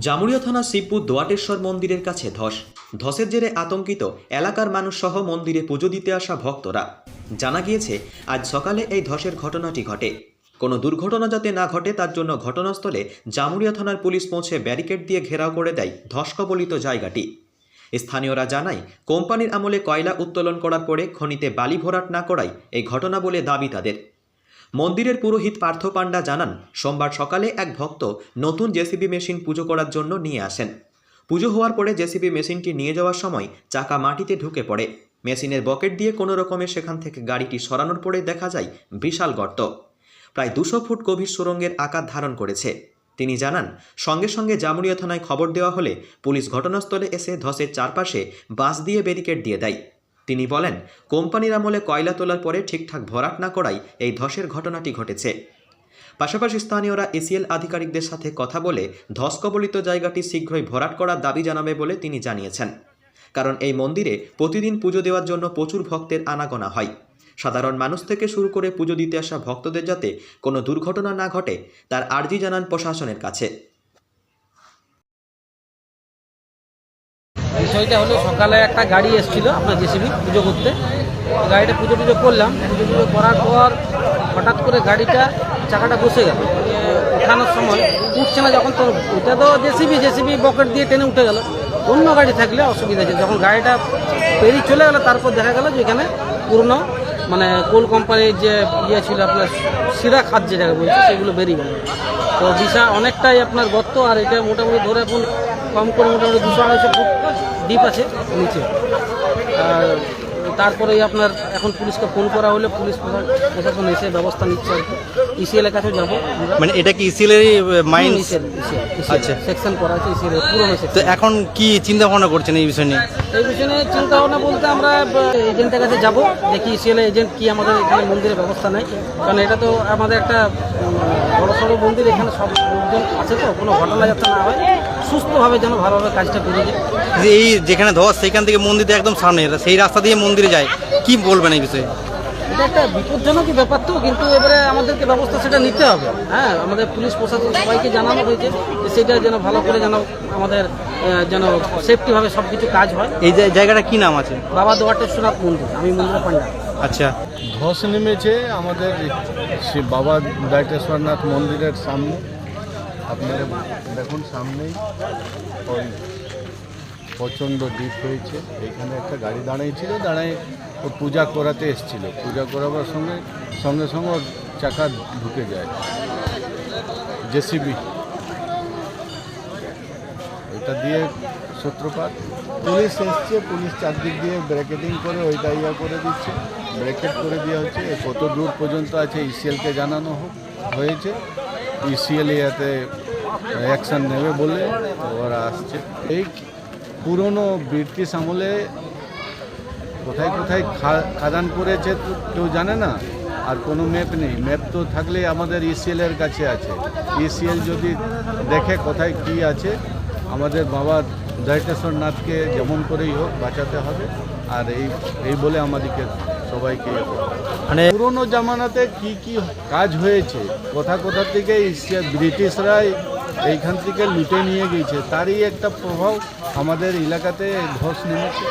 জামুরিয়া থানা শিবপুর দোয়াটেশ্বর মন্দিরের কাছে ধস। ধসের জেরে আতঙ্কিত এলাকার মানুষ সহ মন্দিরে পুজো দিতে আসা ভক্তরা। জানা গিয়েছে, আজ সকালে এই ধসের ঘটনাটি ঘটে। কোনো দুর্ঘটনা যাতে না ঘটে, তার জন্য ঘটনাস্থলে জামুরিয়া থানার পুলিশ পৌঁছে ব্যারিকেড দিয়ে ঘেরাও করে দেয় ধস কবলিত জায়গাটি। স্থানীয়রা জানায়, কোম্পানির আমলে কয়লা উত্তোলন করার পরে খনিতে বালি ভরাট না করাই এই ঘটনা বলে দাবি তাদের। মন্দিরের পুরোহিত পার্থ পাণ্ডা জানান, সোমবার সকালে এক ভক্ত নতুন জেসিবি মেশিন পুজো করার জন্য নিয়ে আসেন। পুজো হওয়ার পরে জেসিবি মেশিনটি নিয়ে যাওয়ার সময় চাকা মাটিতে ঢুকে পড়ে। মেশিনের বকেট দিয়ে কোনো রকমে সেখান থেকে গাড়িটি সরানোর পরে দেখা যায় বিশাল গর্ত। প্রায় দুশো ফুট গভীর সুরঙ্গের আকার ধারণ করেছে। তিনি জানান, সঙ্গে সঙ্গে জামুরিয়া থানায় খবর দেওয়া হলে পুলিশ ঘটনাস্থলে এসে ধসের চারপাশে বাঁশ দিয়ে ব্যারিকেড দিয়ে দেয়। তিনি বলেন, কোম্পানির আমলে কয়লা তোলার পরে ঠিকঠাক ভরাট না করাই এই ধসের ঘটনাটি ঘটেছে। পাশাপাশি স্থানীয়রা এসিএল আধিকারিকদের সাথে কথা বলে ধস কবলিত জায়গাটি শীঘ্রই ভরাট করার দাবি জানাবে বলে তিনি জানিয়েছেন। কারণ এই মন্দিরে প্রতিদিন পুজো দেওয়ার জন্য প্রচুর ভক্তের আনাগোনা হয়। সাধারণ মানুষ থেকে শুরু করে পুজো দিতে আসা ভক্তদের যাতে কোনো দুর্ঘটনা না ঘটে, তার আর্জি জানান প্রশাসনের কাছে। বিষয়টা হলো সকালে একটা গাড়ি এসেছিল আপনার জেসিবি পুজো করতে। গাড়িটা পুজো টুজো করলাম। পুজো টুজো করার পর হঠাৎ করে গাড়িটা চাকাটা বসে গেল। ওঠানোর সময় উঠছে না যখন তো ওটা তো জেসিবি জেসিবি বকেট দিয়ে টেনে উঠে গেল। অন্য গাড়ি থাকলে অসুবিধা আছে যখন গাড়িটা পেরিয়ে চলে গেল, তারপর দেখা গেল যে এখানে পুরনো মানে কোল কোম্পানির যে ইয়ে ছিল আপনার শিরা খাদ যে জায়গায় বলছে সেগুলো বেরিয়ে গেল। তো দিশা অনেকটাই আপনার গর্ত আর এটা মোটামুটি ধরে এখন কম করে মোটামুটি দুশো আড়াইশো ফুট ডিপ আছে নিচে। আর তারপরেই আপনার এখন পুলিশকে ফোন করা হলে পুলিশ প্রশা- প্রশাসন এসে ব্যবস্থা নিচ্ছে আর কি। ইসিএলের কাছেও যাব মানে এটা কি ইসিলের মাইন্ড ইসিএল আচ্ছা। সেকশন করা আছে ইসিএল এর পুরনো তো এখন কি চিন্তা ভাবনা করছেন এই বিষয় নিয়ে? এই বিষয় নিয়ে চিন্তা ভাবনা বলতে আমরা এজেন্টের কাছে যাব দেখি ইসিএল এজেন্ট কি আমাদের এখানে মন্দিরের ব্যবস্থা নেই কারণ এটা তো আমাদের একটা উম, বড় সড়ো মন্দির এখানে সব লোকজন আছে তো কোনো ঘটনা যাতে না হয়। সুস্থভাবে যেন ভালোভাবে কাজটা করে যায় যে এই যেখানে ধস সেইখান থেকে মন্দিরটা একদম সামনে সেই রাস্তা দিয়ে মন্দিরে যায়। কি বলবেন এই বিষয়ে? এটা একটা বিপজ্জনক ব্যাপার তো কিন্তু এবারে আমাদেরকে ব্যবস্থা সেটা নিতে হবে। হ্যাঁ আমাদের পুলিশ প্রশাসন সবাইকে জানানো হয়েছে যে সেটা যেন ভালো করে যেন আমাদের যেন সেফটিভাবে সব কিছু কাজ হয়। এই জায়গাটা কি নাম আছে? বাবা দোয়াটেশ্বরনাথ মন্দির আমি মন্দির পান্ডা আচ্ছা। ধস নেমেছে আমাদের সে বাবা দায়টেশ্বরনাথ মন্দিরের সামনে আপনারা দেখুন সামনেই প্রচণ্ড ডিপ হয়েছে। এখানে একটা গাড়ি দাঁড়িয়েছিল, দাঁড়ায় ও পূজা করাতে এসেছিল। পূজা করাবার সঙ্গে সঙ্গে সঙ্গে ওর চাকা ঢুকে যায়। জেসিবি। এটা দিয়ে সূত্রপাত। পুলিশ এসছে, পুলিশ চারদিক দিয়ে ব্র্যাকেটিং করে ওইটা ইয়া করে দিচ্ছে। ব্র্যাকেট করে দেওয়া হচ্ছে। কত দূর পর্যন্ত আছে ইসিএলকে জানানো হোক, হয়েছে। ইসিএল ইয়াতে অ্যাকশন নেবে বলে ওরা আসছে। এই পুরনো ব্রিটিশ আমলে কোথায় কোথায় খাদান করেছে কেউ জানে না? আর কোনো ম্যাপ নেই। ম্যাপ তো থাকলে আমাদের ইসিএল এর কাছে আছে। ইসিএল যদি দেখে কোথায় কি আছে আমাদের বাবা দয়টেশ্বর নাথকে যেমন করেই হোক বাঁচাতে হবে। আর এই এই বলে আমাদেরকে সবাইকে মানে পুরোনো জামানাতে কি কি কাজ হয়েছে? কোথা কোথা থেকে ইসিয়া- ব্রিটিশরা এইখান থেকে লুটে নিয়ে গিয়েছে। তারই একটা প্রভাব আমাদের এলাকাতে ধস নেমেছে।